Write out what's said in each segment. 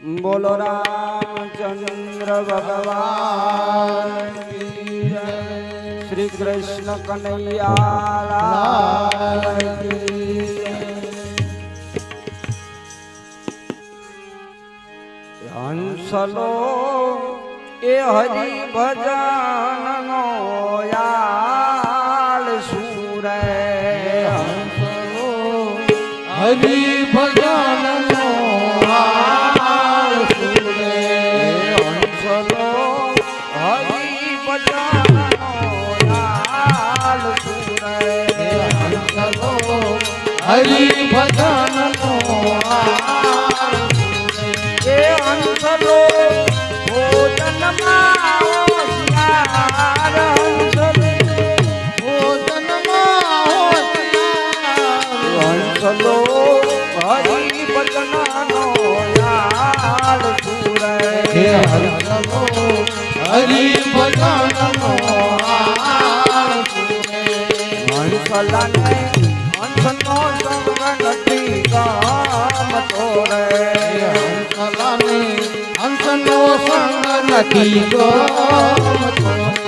બોલો રામચંદ્ર ભગવાન શ્રી કૃષ્ણ કનૈયા હંસલો એ હરિભજન નો હરી ભજન એ અંતરો ભોજન ભોજન હરી ભજન નો યાર સુરે હરી ભજન નો યાર સુરે હંસલા નહીં હંસનો નથી કામ તોરે હંસલાની હંસનો સંગ નથી કામ તોરે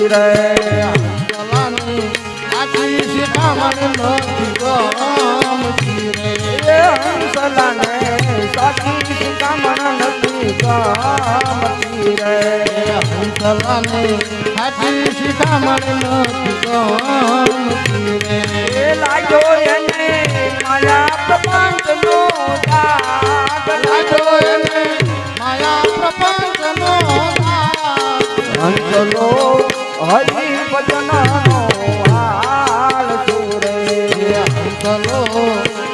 રાખી રે લાગ્યો એને માયા પ્રપંચ નો દાગ લાગ્યો એને માયા પ્રપંચ નો દાગ અંજલો હરી ભજનનો હાલ સુરે હંસલો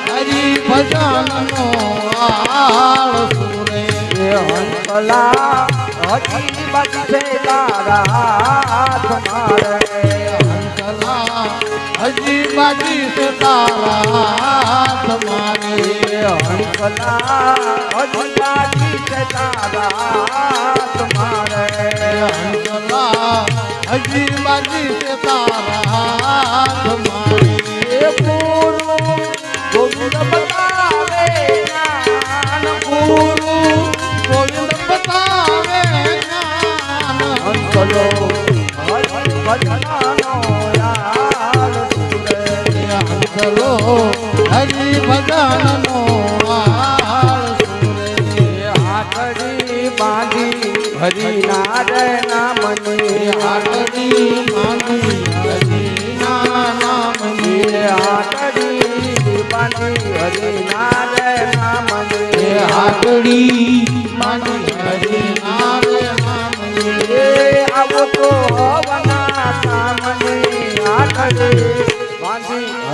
હરી ભજનનો હાલ સુરે હંસલા હરી બજે તારા હાથ ભલા અજવાથી તારા તમારે. ભલા અજવાથી તારા તમારે પૂરું ગોવિંદ બતાવે જ્ઞાન પૂરું ગોવિંદ બતાવે જ્ઞાન. અંતલો ભજનાનો વાસલો હરી ભજનનો હાથડી બાંધી હરી નારાયણા મને હાથડી બાંધી હરી નાના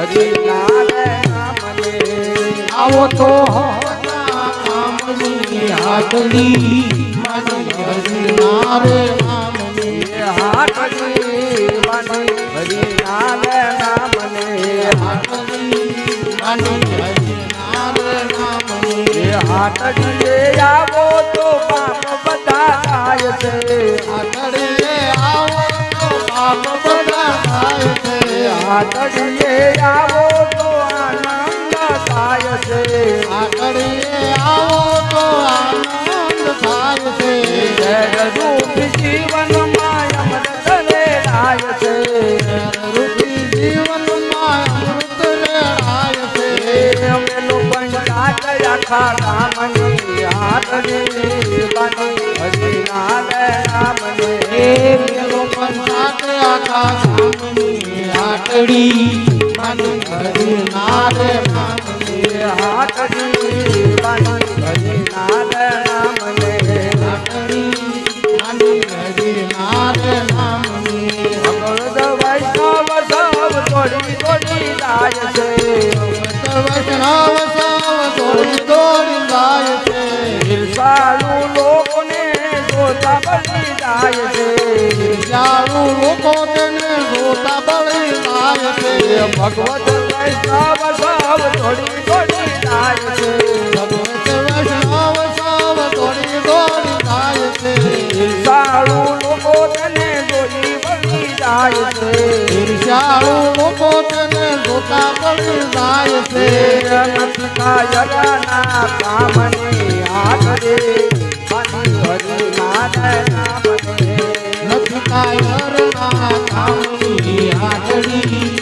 બાંધી હરિના રે નામને હાથડી માની હરી નારે નામને એ હાથડીએ આવો તો પાપ બધા છે હાથડીએ આવો તો છે હાથડીએ આવો તો આનંદ થાય છે. હાથડીએ આવો તો આનંદ થાય છે. જય રૂપ જીવનમાં અમૃત રેલાય છે. રૂપી જીવનમાં અમૃત રેડાય છે. અમે લોકો રાત આખા હાથડી મન હરી ભગવત વૈષ્ણવ સૌ દોડી દોડી જાય છે ભગવત વૈષ્ણવ સૌ દોડી દોડી જાય છે ઈર્ષાળુ લોકો તેને દોડી બળી જાય છે ઈર્ષ્યાળુ લોકો તેને જોતા બળી જાય છે. નથી કાયરના કામની હાથડે બાંધી હરિના રે નામને નથી કાયર ના કામની હાથડી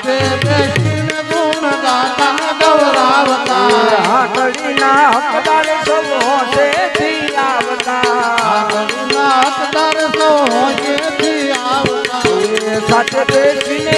હાથે બેસીને ગુણ ગાતા ગૌરાવતા. હાથડીના હકદાર સૌ હોશે આવતા. હાથડીના હકદાર સૌ હોજેથી આવતા. સાથે બેસીને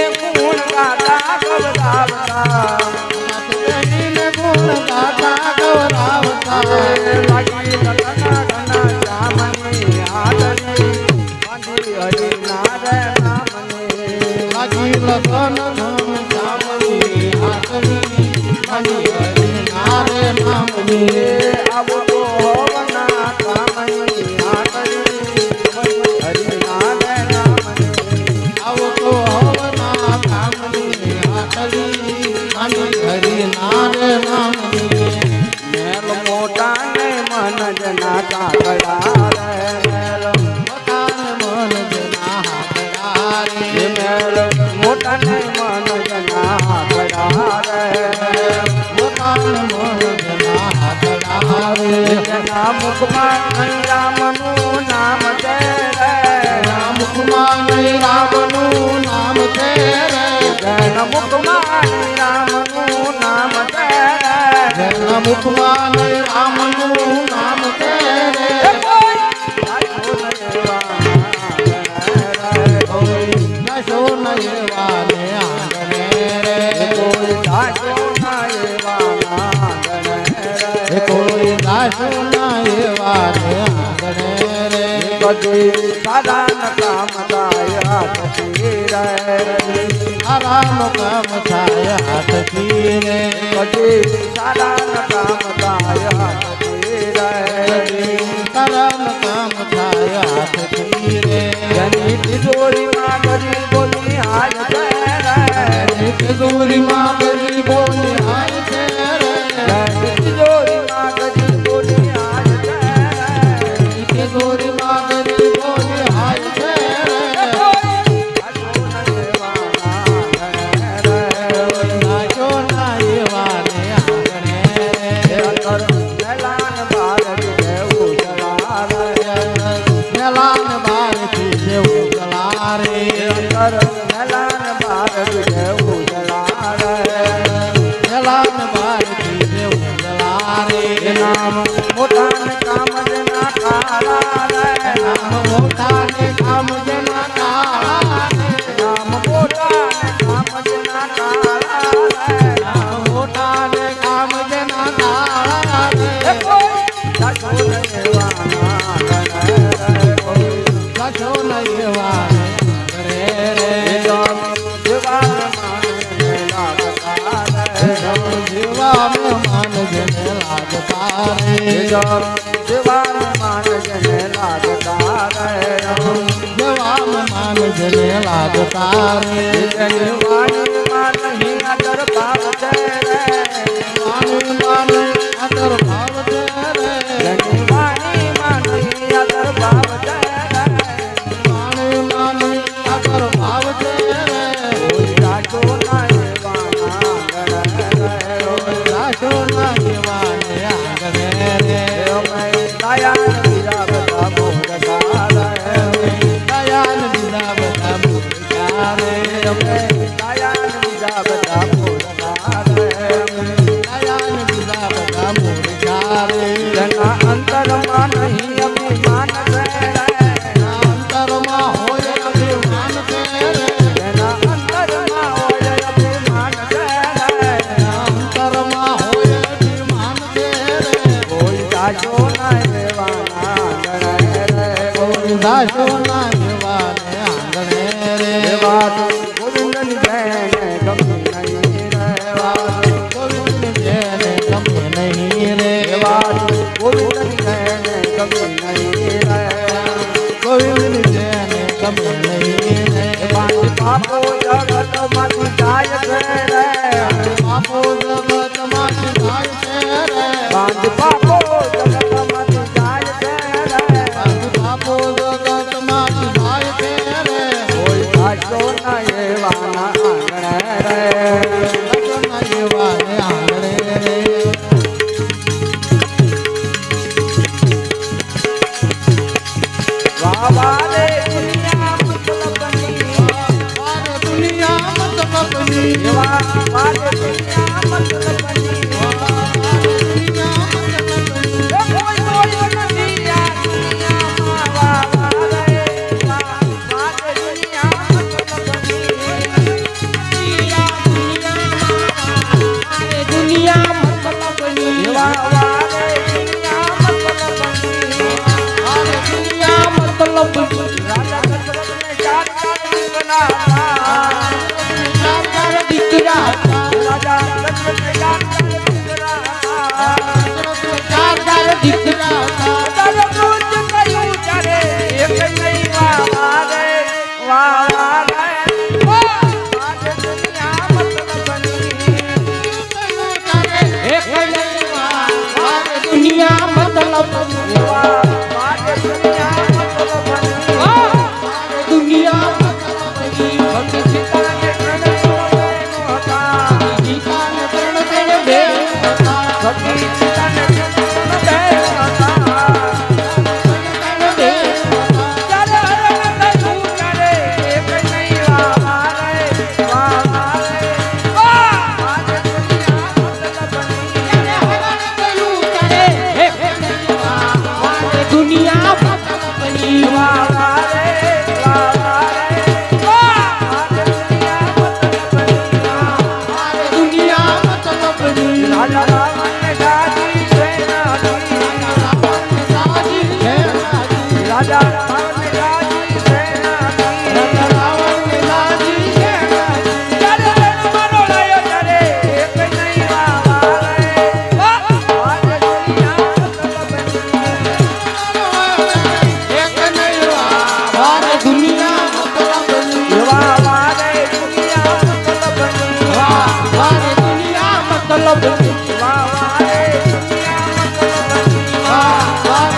મોટા મન જના કાકડા રે મેલ પોતાને મન જના હાથડા એ રે. મેલ મોટા મન જના કાકડા રે પોતાને મન જના હાથડા રે જેના રામનું નામ છે રામ કુમાર રામનું નશો ન એવાને આંગણે રે કોઈ રાખ્યો કોઈ દાસો ના એવાને આંગણે રે સાદા ન કામ થાય હાથથી રે આરામ કામ થાય હાથથી રે સાદા ન કામ થાય હાથથી રે આરામ કામ થાય હાથથી રે જેની તિજોરીમાં ગરી બોલી રે મોટા લાગતા રે એવા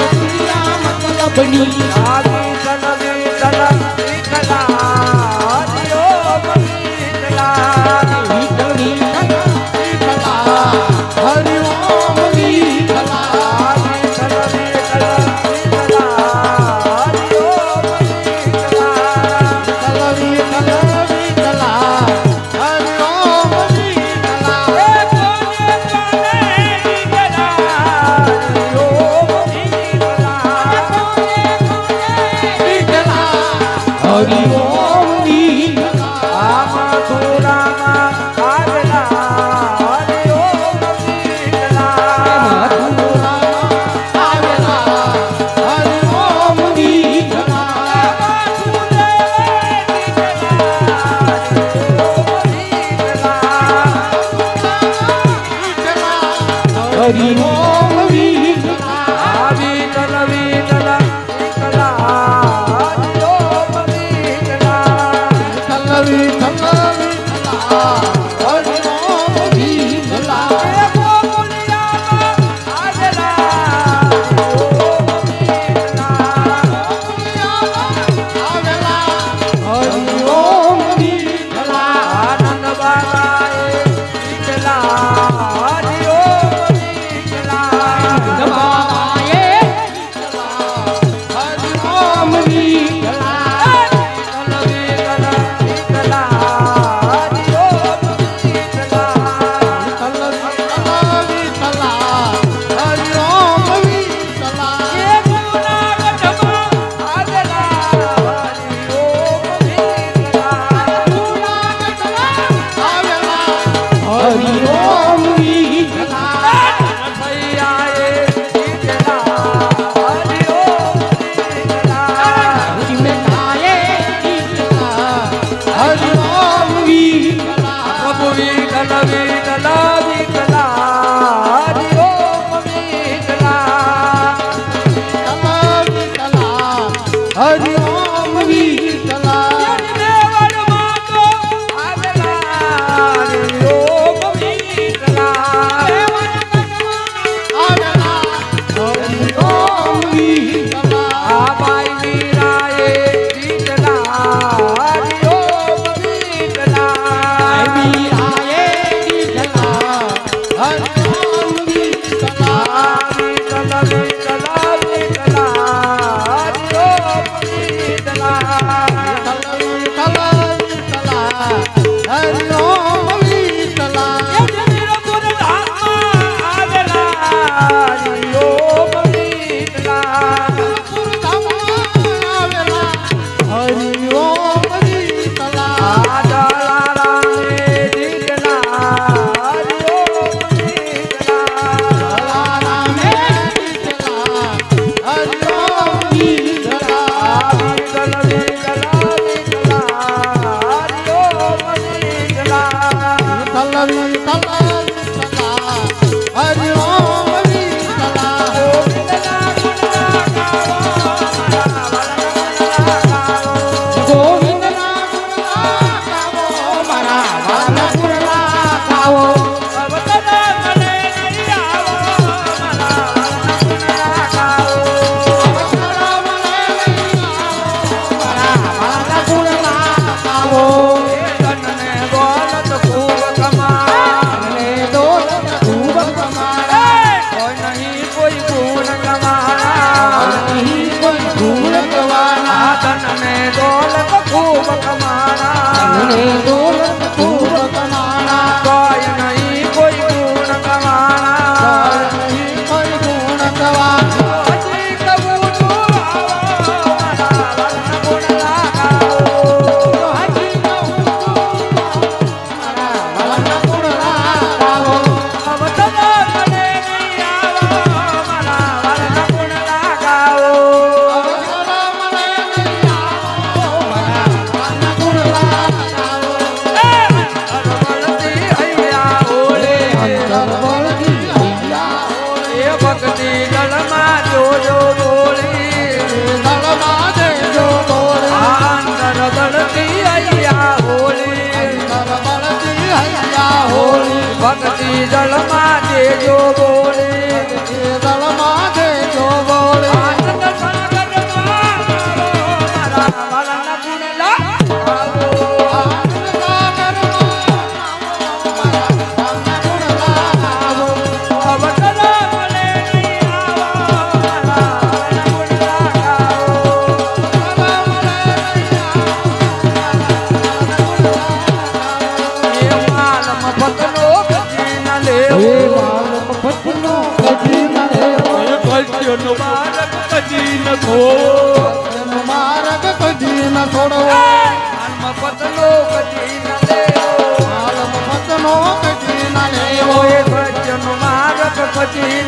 દુનિયા મતલબની. વાહ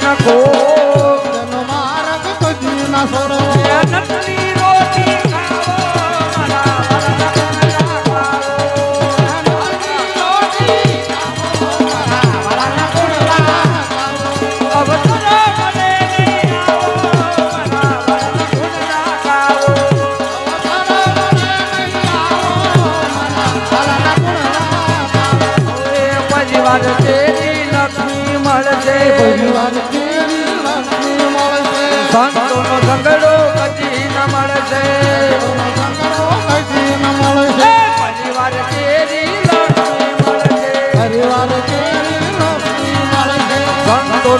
શકો તેનો માર્ગ તો જીવના સોરો નટલી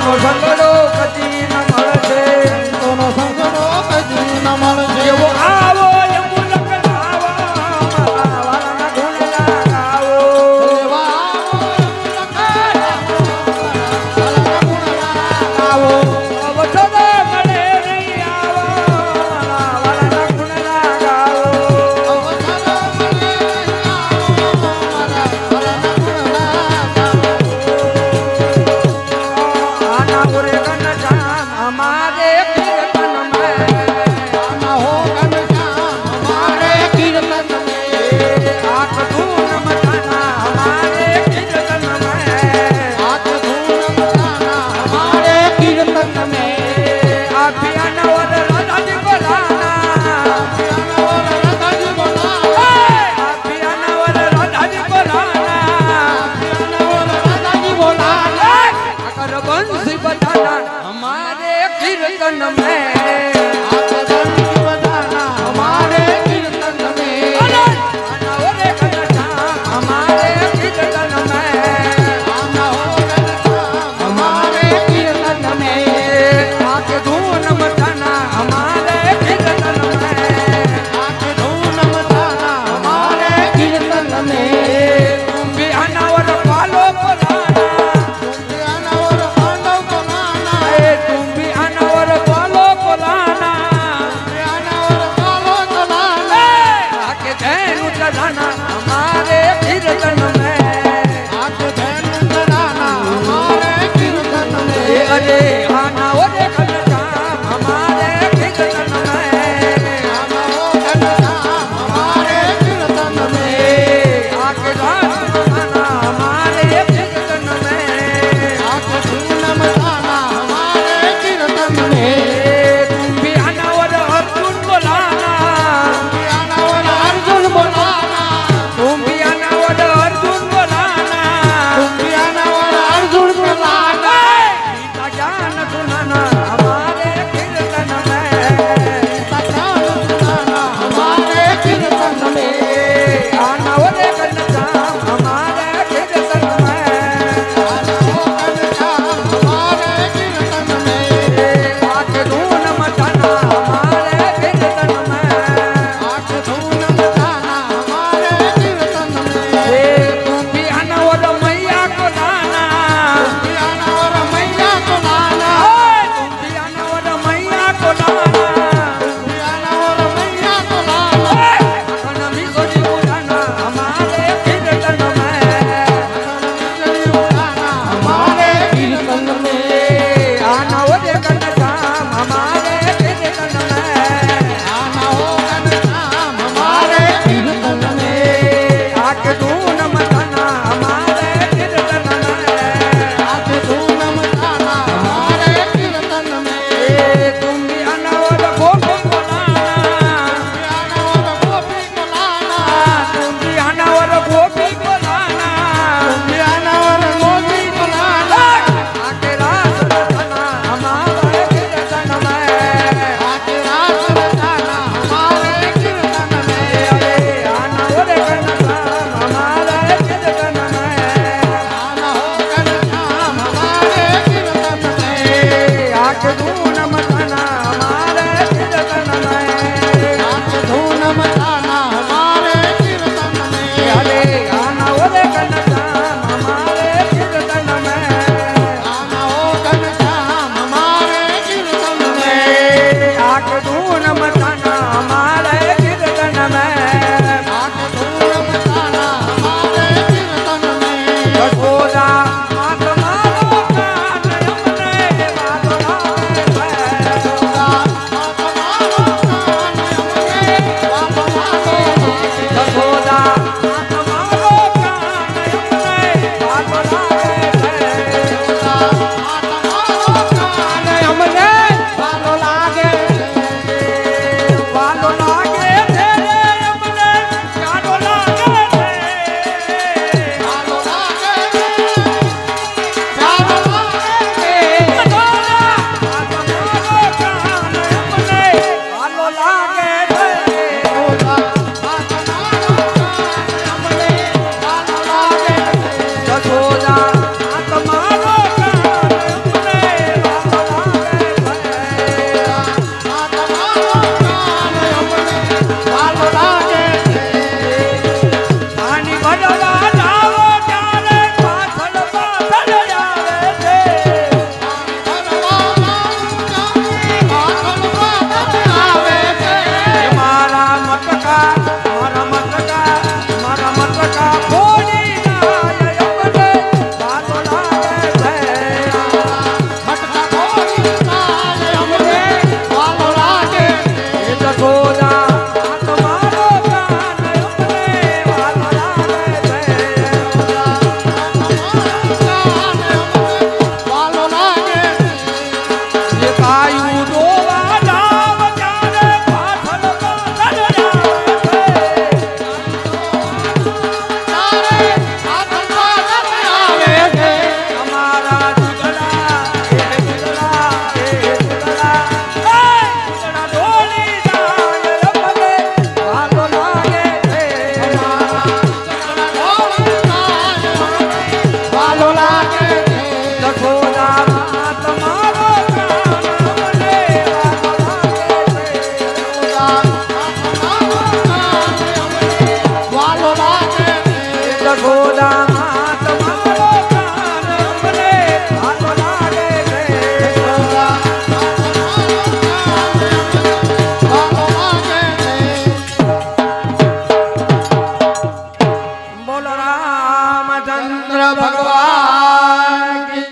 어, 한번